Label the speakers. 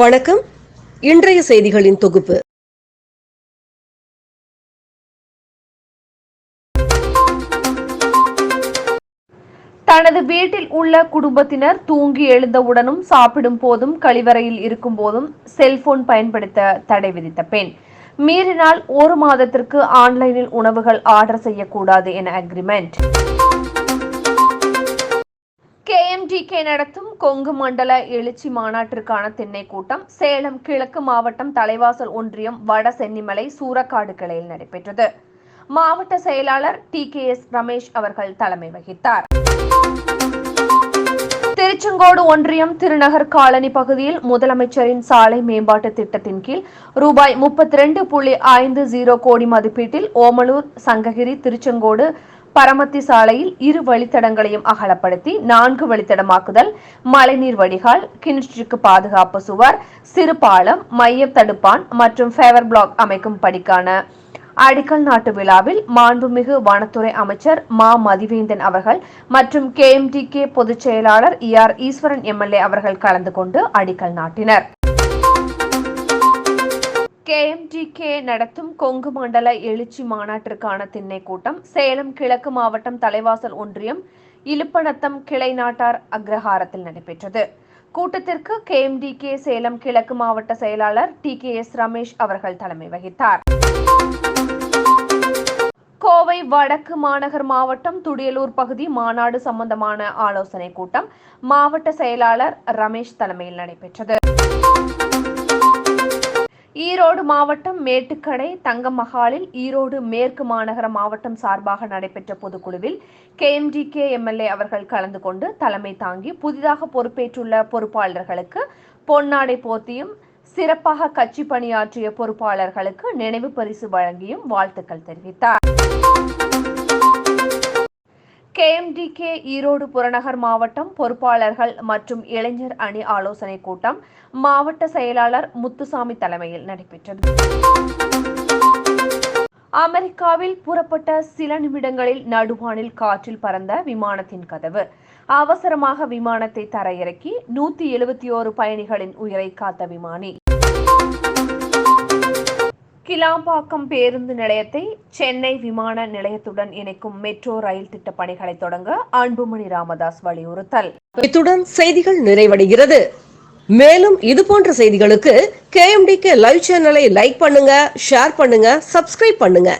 Speaker 1: வணக்கம். இன்றைய செய்திகளின் தொகுப்பு.
Speaker 2: தனது வீட்டில் உள்ள குடும்பத்தினர் தூங்கி எழுந்தவுடனும் சாப்பிடும் போதும் கழிவறையில் இருக்கும் போதும் செல்போன் பயன்படுத்த தடை விதித்த பெண். மீறினால் ஒரு மாதத்திற்கு ஆன்லைனில் உணவுகள் ஆர்டர் செய்யக்கூடாது என அக்ரிமெண்ட். கேஎம்டிகே நடத்தும் கொங்கு மண்டல எழுச்சி மாநாட்டிற்கான திண்ணை கூட்டம் சேலம் கிழக்கு மாவட்டம் தலைவாசல் ஒன்றியம் வட சென்னிமலை சூரக்காடு கிளையில் நடைபெற்றது. மாவட்ட செயலாளர் டி கே எஸ் ரமேஷ் அவர்கள் தலைமை வகித்தார். திருச்செங்கோடு ஒன்றியம் திருநகர் காலனி பகுதியில் முதலமைச்சரின் சாலை மேம்பாட்டு திட்டத்தின் கீழ் ரூபாய் முப்பத்தி ரெண்டு புள்ளி ஐந்து ஜீரோ கோடி மதிப்பீட்டில் ஓமலூர் சங்ககிரி திருச்செங்கோடு பரமத்தி சாலையில் இரு வழித்தடங்களையும் அகலப்படுத்தி நான்கு வழித்தடமாக்குதல் மழைநீர் வடிகால் கிணற்றுக்கு பாதுகாப்பு சுவர் சிறு பாலம் மைய தடுப்பான் மற்றும் ஃபேவர் பிளாக் அமைக்கும் படிக்கான. அடிக்கல் நாட்டு விழாவில் மாண்புமிகு வனத்துறை அமைச்சர் மா. மதிவேந்தன் அவர்கள் மற்றும் கேஎம்டிகே பொதுச் செயலாளர் இ. ஆர். ஈஸ்வரன் எம்எல்ஏ அவர்கள் கலந்து கொண்டு அடிக்கல் நாட்டினர். கேஎம்டிகே நடத்தும் கொங்கு மண்டல எழுச்சி மாநாட்டிற்கான திண்ணை கூட்டம் சேலம் கிழக்கு மாவட்டம் தலைவாசல் ஒன்றியம் இலுப்பநத்தம் கிளை நாட்டார் அக்ரஹாரத்தில் நடைபெற்றது. கூட்டத்திற்கு கேஎம்டிகே சேலம் கிழக்கு மாவட்ட செயலாளர் டி கே எஸ் ரமேஷ் அவர்கள் தலைமை வகித்தார். கோவை வடக்கு மாநகர் மாவட்டம் துடியலூர் பகுதி மாநாடு சம்பந்தமான ஆலோசனை கூட்டம் மாவட்ட செயலாளர் ரமேஷ் தலைமையில் நடைபெற்றது. ஈரோடு மாவட்டம் மேட்டுக்கடை தங்கமஹாலில் ஈரோடு மேற்கு மாநகர மாவட்டம் சார்பாக நடைபெற்ற பொதுக்குழுவில் கேஎம்டிகே எம்எல்ஏ அவர்கள் கலந்து கொண்டு தலைமை தாங்கி புதிதாக பொறுப்பேற்றுள்ள பொறுப்பாளர்களுக்கு பொன்னாடை போத்தியும் சிறப்பாக கட்சி பணியாற்றிய பொறுப்பாளர்களுக்கு நினைவு பரிசு வழங்கியும் வாழ்த்துக்கள் தெரிவித்தார். கே ஈரோடு புறநகர் மாவட்டம் பொறுப்பாளர்கள் மற்றும் இளைஞர் அணி ஆலோசனைக் கூட்டம் மாவட்ட செயலாளர் முத்துசாமி தலைமையில் நடைபெற்றது. அமெரிக்காவில் புறப்பட்ட சில நிமிடங்களில் நடுவானில் காற்றில் பறந்த விமானத்தின் கதவு. அவசரமாக விமானத்தை தரையிறக்கி நூத்தி எழுபத்தி ஓரு பயணிகளின் உயிரை காத்த விமானி. கிளாம்பாக்கம் பேருந்து நிலையத்தை சென்னை விமான நிலையத்துடன் இணைக்கும் மெட்ரோ ரயில் திட்ட பணிகளை தொடங்க அன்புமணி ராமதாஸ் வலியுறுத்தல்.
Speaker 1: இத்துடன் செய்திகள் நிறைவடைகிறது. மேலும் இது போன்ற செய்திகளுக்கு கேஎம்டிகே லைவ் சேனலை லைக் பண்ணுங்க ஷேர் பண்ணுங்க சப்ஸ்கிரைப் பண்ணுங்க.